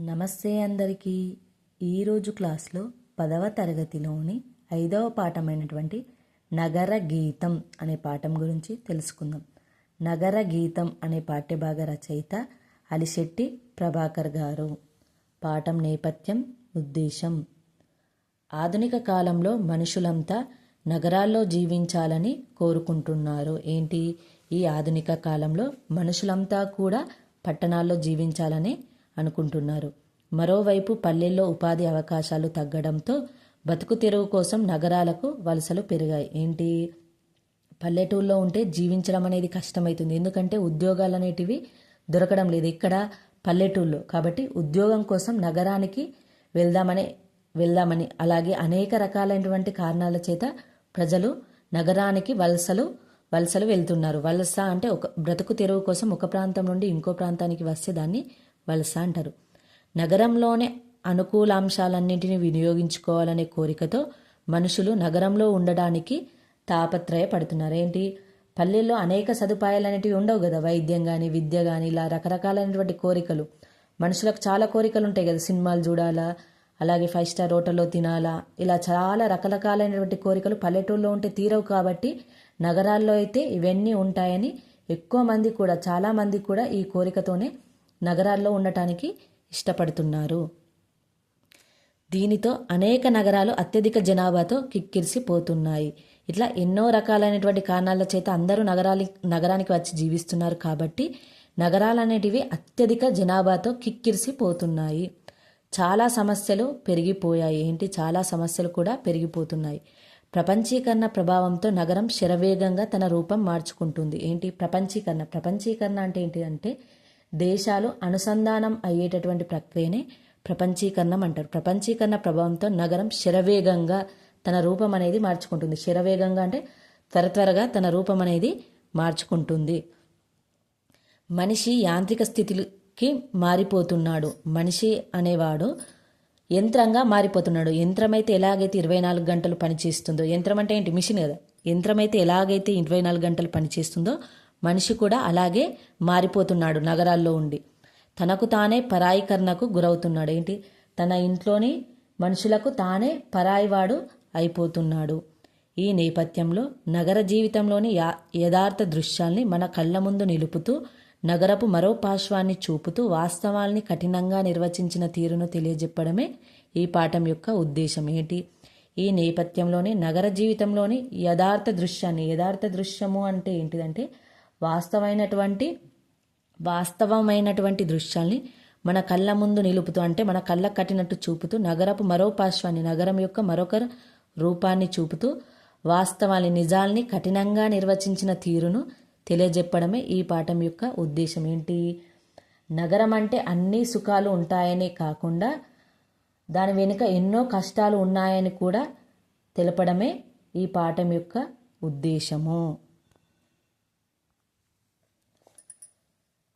నమస్తే అందరికీ. ఈరోజు క్లాస్లో పదవ తరగతిలోని ఐదవ పాఠమైనటువంటి నగర గీతం అనే పాఠం గురించి తెలుసుకుందాం. నగర గీతం అనే పాఠ్యభాగ రచయిత అలిశెట్టి ప్రభాకర్ గారు. పాఠం నేపథ్యం ఉద్దేశం. ఆధునిక కాలంలో మనుషులంతా నగరాల్లో జీవించాలని కోరుకుంటున్నారు. ఏంటి? ఈ ఆధునిక కాలంలో మనుషులంతా కూడా పట్టణాల్లో జీవించాలని అనుకుంటున్నారు. మరోవైపు పల్లెల్లో ఉపాధి అవకాశాలు తగ్గడంతో బతుకు తెరువు కోసం నగరాలకు వలసలు పెరిగాయి. ఏంటి? పల్లెటూరులో ఉంటే జీవించడం అనేది కష్టమవుతుంది ఎందుకంటే ఉద్యోగాలు అనేటివి దొరకడం లేదు. ఇక్కడ పల్లెటూరులో కాబట్టి ఉద్యోగం కోసం నగరానికి వెళ్దామని వెళ్దామని. అలాగే అనేక రకాలైనటువంటి కారణాల చేత ప్రజలు నగరానికి వలసలు వలసలు వెళ్తున్నారు. వలస అంటే ఒక బ్రతుకు తెరువు కోసం ఒక ప్రాంతం నుండి ఇంకో ప్రాంతానికి వస్తే దాన్ని వలస అంటారు. నగరంలోనే అనుకూలాంశాలన్నింటినీ వినియోగించుకోవాలనే కోరికతో మనుషులు నగరంలో ఉండడానికి తాపత్రయపడుతున్నారు. ఏంటి? పల్లెల్లో అనేక సదుపాయాలు అనేటివి ఉండవు కదా? వైద్యం కానీ విద్య కానీ ఇలా రకరకాలైనటువంటి కోరికలు. మనుషులకు చాలా కోరికలు ఉంటాయి కదా? సినిమాలు చూడాలా? అలాగే ఫైవ్ స్టార్ హోటల్లో తినాలా? ఇలా చాలా రకరకాలైనటువంటి కోరికలు పల్లెటూరులో ఉంటే తీరవు కాబట్టి నగరాల్లో అయితే ఇవన్నీ ఉంటాయని ఎక్కువ మంది కూడా చాలామంది కూడా ఈ కోరికతోనే నగరాల్లో ఉండటానికి ఇష్టపడుతున్నారు. దీనితో అనేక నగరాలు అత్యధిక జనాభాతో కిక్కిరిసిపోతున్నాయి. ఇట్లా ఎన్నో రకాలైనటువంటి కారణాల చేత అందరూ నగరాలి నగరానికి వచ్చి జీవిస్తున్నారు కాబట్టి నగరాలు అనేటివి అత్యధిక జనాభాతో కిక్కిరిసిపోతున్నాయి. చాలా సమస్యలు పెరిగిపోయాయి. ఏంటి? చాలా సమస్యలు కూడా పెరిగిపోతున్నాయి. ప్రపంచీకరణ ప్రభావంతో నగరం శరవేగంగా తన రూపం మార్చుకుంటుంది. ఏంటి? ప్రపంచీకరణ. ప్రపంచీకరణ అంటే ఏంటి అంటే దేశాలు అనుసంధానం అయ్యేటటువంటి ప్రక్రియనే ప్రపంచీకరణం అంటారు. ప్రపంచీకరణ ప్రభావంతో నగరం శరవేగంగా తన రూపం అనేది మార్చుకుంటుంది. శరవేగంగా అంటే త్వర త్వరగా తన రూపం అనేది మార్చుకుంటుంది. మనిషి యాంత్రిక స్థితికి మారిపోతున్నాడు. మనిషి అనేవాడు యంత్రంగా మారిపోతున్నాడు. యంత్రం అయితే ఎలాగైతే ఇరవై నాలుగు గంటలు పనిచేస్తుందో యంత్రం అంటే ఏంటి? మిషన్ కదా. యంత్రం అయితే ఎలాగైతే ఇరవై నాలుగు గంటలు పనిచేస్తుందో మనిషి కూడా అలాగే మారిపోతున్నాడు నగరాల్లో ఉండి. తనకు తానే పరాయీకరణకు గురవుతున్నాడు. ఏంటి? తన ఇంట్లోని మనుషులకు తానే పరాయివాడు అయిపోతున్నాడు. ఈ నేపథ్యంలో నగర జీవితంలోని యా యథార్థ దృశ్యాల్ని మన కళ్ళ ముందు నిలుపుతూ నగరపు మరో పార్శ్వాన్ని చూపుతూ వాస్తవాల్ని కఠినంగా నిర్వచించిన తీరును తెలియజెప్పడమే ఈ పాఠం యొక్క ఉద్దేశం. ఏంటి? ఈ నేపథ్యంలోని నగర జీవితంలోని యథార్థ దృశ్యాన్ని యథార్థ దృశ్యము అంటే ఏంటిదంటే వాస్తవమైనటువంటి వాస్తవమైనటువంటి దృశ్యాల్ని మన కళ్ళ ముందు నిలుపుతూ అంటే మన కళ్ళ కట్టినట్టు చూపుతూ నగరపు మరో పార్శ్వాన్ని నగరం యొక్క మరొక రూపాన్ని చూపుతూ వాస్తవాన్ని నిజాల్ని కఠినంగా నిర్వచించిన తీరును తెలియజెప్పడమే ఈ పాఠం యొక్క ఉద్దేశం. ఏంటి? నగరం అంటే అన్ని సుఖాలు ఉంటాయనే కాకుండా దాని వెనుక ఎన్నో కష్టాలు ఉన్నాయని కూడా తెలపడమే ఈ పాఠం యొక్క ఉద్దేశము.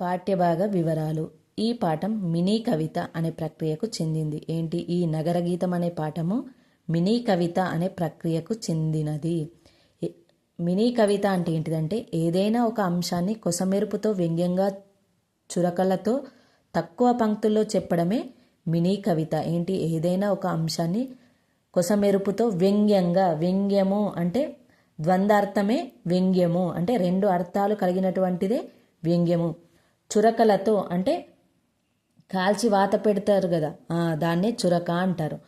పాఠ్యభాగ వివరాలు. ఈ పాఠం మినీ కవిత అనే ప్రక్రియకు చెందింది. ఏంటి? ఈ నగరగీతం అనే పాఠము మినీ కవిత అనే ప్రక్రియకు చెందినది. మినీ కవిత అంటే ఏంటిదంటే ఏదైనా ఒక అంశాన్ని కొసమెరుపుతో వ్యంగ్యంగా చురకలతో తక్కువ పంక్తుల్లో చెప్పడమే మినీ కవిత. ఏంటి? ఏదైనా ఒక అంశాన్ని కొసమెరుపుతో వ్యంగ్యంగా వ్యంగ్యము అంటే ద్వందార్థమే వ్యంగ్యము. అంటే రెండు అర్థాలు కలిగినటువంటిదే వ్యంగ్యము. చురకలతో అంటే కాల్చి వాత పెడతారు కదా. దాన్నే చురక అంటారు.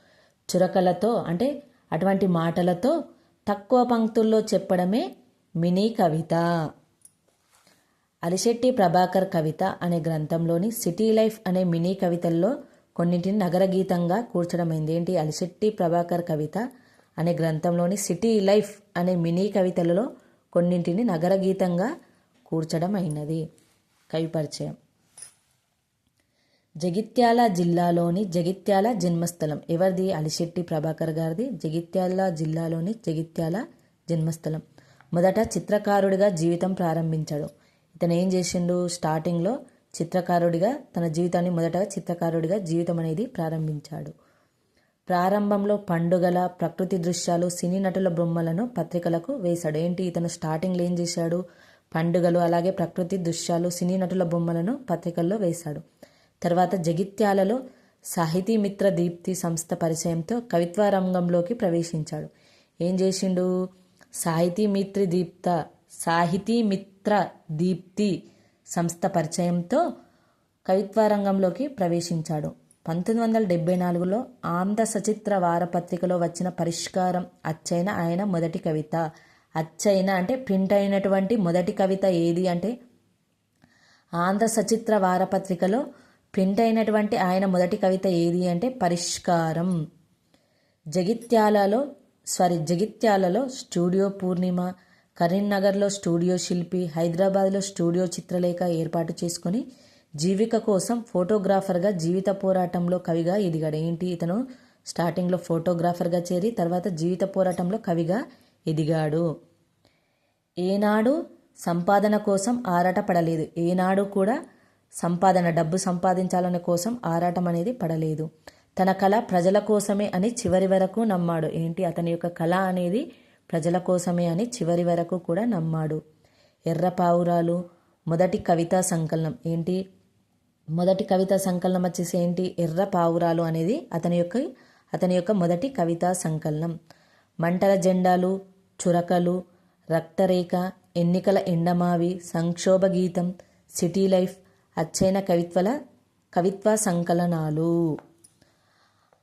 చురకలతో అంటే అటువంటి మాటలతో తక్కువ పంక్తుల్లో చెప్పడమే మినీ కవిత. అలిశెట్టి ప్రభాకర్ కవిత అనే గ్రంథంలోని సిటీ లైఫ్ అనే మినీ కవితల్లో కొన్నింటిని నగర గీతంగా కూర్చడమైంది. ఏంటి? అలిశెట్టి ప్రభాకర్ కవిత అనే గ్రంథంలోని సిటీ లైఫ్ అనే మినీ కవితలలో కొన్నింటిని నగర గీతంగా కూర్చడం అయినది కవిపరిచయం జగిత్యాల జిల్లాలోని జగిత్యాల జన్మస్థలం. ఎవరిది? అలిశెట్టి ప్రభాకర్ గారిది. జగిత్యాల జిల్లాలోని జగిత్యాల జన్మస్థలం. మొదట చిత్రకారుడిగా జీవితం ప్రారంభించాడు. ఇతను ఏం చేసిండు? స్టార్టింగ్లో చిత్రకారుడిగా తన జీవితాన్ని మొదటగా చిత్రకారుడిగా జీవితం అనేది ప్రారంభించాడు. ప్రారంభంలో పండుగల ప్రకృతి దృశ్యాలు సినీ నటుల బొమ్మలను పత్రికలకు వేశాడు. ఏంటి? ఇతను స్టార్టింగ్లో ఏం చేశాడు? పండుగలు అలాగే ప్రకృతి దృశ్యాలు సినీ నటుల బొమ్మలను పత్రికల్లో వేశాడు. తర్వాత జగిత్యాలలో సాహితీ మిత్ర దీప్తి సంస్థ పరిచయంతో కవిత్వ రంగంలోకి ప్రవేశించాడు. ఏం చేసిండు? సాహితీ మిత్ర దీప్త సాహితీ మిత్ర దీప్తి సంస్థ పరిచయంతో కవిత్వ రంగంలోకి ప్రవేశించాడు. పంతొమ్మిది వందల డెబ్బై నాలుగులో ఆంధ్ర సచిత్ర వారపత్రికలో వచ్చిన పరిష్కారం అచ్చైన ఆయన మొదటి కవిత. అచ్చైన అంటే ప్రింట్ అయినటువంటి మొదటి కవిత ఏది అంటే ఆంధ్ర సచిత్ర వారపత్రికలో ప్రింట్ అయినటువంటి ఆయన మొదటి కవిత ఏది అంటే పరిష్కారం. జగిత్యాలలో సారీ జగిత్యాలలో స్టూడియో పూర్ణిమ కరీంనగర్లో స్టూడియో శిల్పి హైదరాబాద్లో స్టూడియో చిత్రలేఖ ఏర్పాటు చేసుకొని జీవిక కోసం ఫోటోగ్రాఫర్గా జీవిత పోరాటంలో కవిగా ఎదిగాడు. ఏంటి? ఇతను స్టార్టింగ్లో ఫోటోగ్రాఫర్గా చేరి తర్వాత జీవిత పోరాటంలో కవిగా ఎదిగాడు. ఏనాడు సంపాదన కోసం ఆరాటపడలేదు. ఏనాడు కూడా సంపాదన డబ్బు సంపాదించాలనే కోసం ఆరాటం అనేది పడలేదు. తన కళ ప్రజల కోసమే అని చివరి వరకు నమ్మాడు. ఏంటి? అతని యొక్క కళ అనేది ప్రజల కోసమే అని చివరి వరకు కూడా నమ్మాడు. ఎర్ర పావురాలు మొదటి కవితా సంకలనం. ఏంటి? మొదటి కవితా సంకలనం వచ్చేసి ఏంటి? ఎర్ర పావురాలు అనేది అతని యొక్క అతని యొక్క మొదటి కవితా సంకలనం. మంటల జెండాలు చురకలు రక్తరేఖ ఎన్నికల ఎండమావి సంక్షోభ గీతం సిటీ లైఫ్ అచ్చైన కవిత్వల కవిత్వ సంకలనాలు.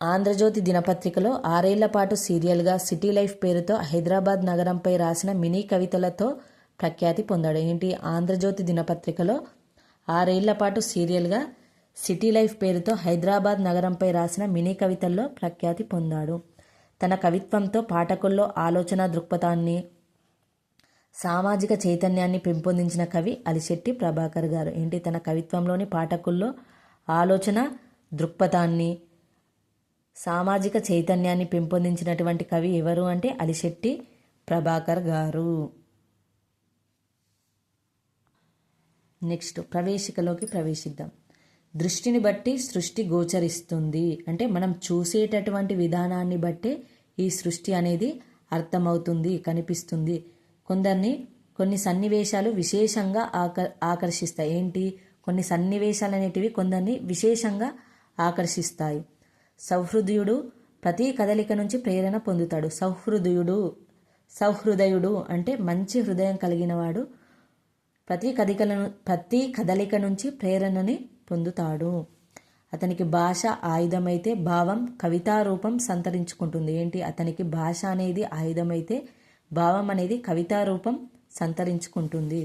ఆంధ్రజ్యోతి దినపత్రికలో ఆరేళ్ళ పాటు సీరియల్గా సిటీ లైఫ్ పేరుతో హైదరాబాద్ నగరంపై రాసిన మినీ కవితలతో ప్రఖ్యాతి పొందాడు. ఏంటి? ఆంధ్రజ్యోతి దినపత్రికలో ఆరేళ్ళ పాటు సీరియల్గా సిటీ లైఫ్ పేరుతో హైదరాబాద్ నగరంపై రాసిన మినీ కవితల్లో ప్రఖ్యాతి పొందాడు. తన కవిత్వంతో పాఠకుల్లో ఆలోచన దృక్పథాన్ని సామాజిక చైతన్యాన్ని పెంపొందించిన కవి అలిశెట్టి ప్రభాకర్ గారు. ఏంటి? తన కవిత్వంలోని పాఠకుల్లో ఆలోచన దృక్పథాన్ని సామాజిక చైతన్యాన్ని పెంపొందించినటువంటి కవి ఎవరు అంటే అలిశెట్టి ప్రభాకర్ గారు. నెక్స్ట్ ప్రవేశికలోకి ప్రవేశిద్దాం. దృష్టిని బట్టి సృష్టి గోచరిస్తుంది. అంటే మనం చూసేటటువంటి విధానాన్ని బట్టే ఈ సృష్టి అనేది అర్థమవుతుంది కనిపిస్తుంది. కొందరిని కొన్ని సన్నివేశాలు విశేషంగా ఆక ఆకర్షిస్తాయి. ఏంటి? కొన్ని సన్నివేశాలు అనేటివి కొందరిని విశేషంగా ఆకర్షిస్తాయి. సౌహృదయుడు ప్రతి కదలిక నుంచి ప్రేరణ పొందుతాడు. సౌహృదయుడు సౌహృదయుడు అంటే మంచి హృదయం కలిగినవాడు ప్రతి కదికలను ప్రతి కదలిక నుంచి ప్రేరణని పొందుతాడు. అతనికి భాష ఆయుధమైతే భావం కవితారూపం సంతరించుకుంటుంది. ఏంటి? అతనికి భాష అనేది ఆయుధమైతే భావం అనేది కవితారూపం సంతరించుకుంటుంది.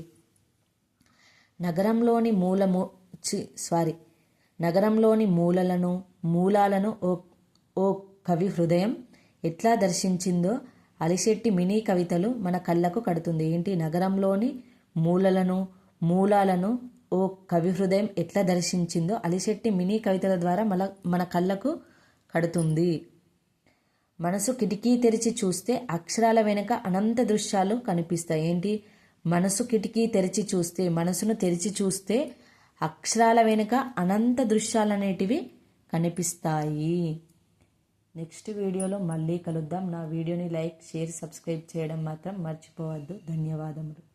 నగరంలోని మూలము సారీ నగరంలోని మూలలను మూలాలను ఓ ఓ కవి హృదయం ఎట్లా దర్శించిందో అలిశెట్టి మినీ కవితలు మన కళ్ళకు కడుతుంది. ఏంటి? నగరంలోని మూలలను మూలాలను ఓ కవి హృదయం ఎట్లా దర్శించిందో అలిశెట్టి మినీ కవితల ద్వారా మన మన కళ్ళకు కడుతుంది. మనసు కిటికీ తెరిచి చూస్తే అక్షరాల వెనుక అనంత దృశ్యాలు కనిపిస్తాయి. ఏంటి? మనసు కిటికీ తెరిచి చూస్తే మనసును తెరిచి చూస్తే అక్షరాల వెనుక అనంత దృశ్యాలు అనేటివి కనిపిస్తాయి. నెక్స్ట్ వీడియోలో మళ్ళీ కలుద్దాం. నా వీడియోని లైక్ షేర్ సబ్స్క్రైబ్ చేయడం మాత్రం మర్చిపోవద్దు. ధన్యవాదములు.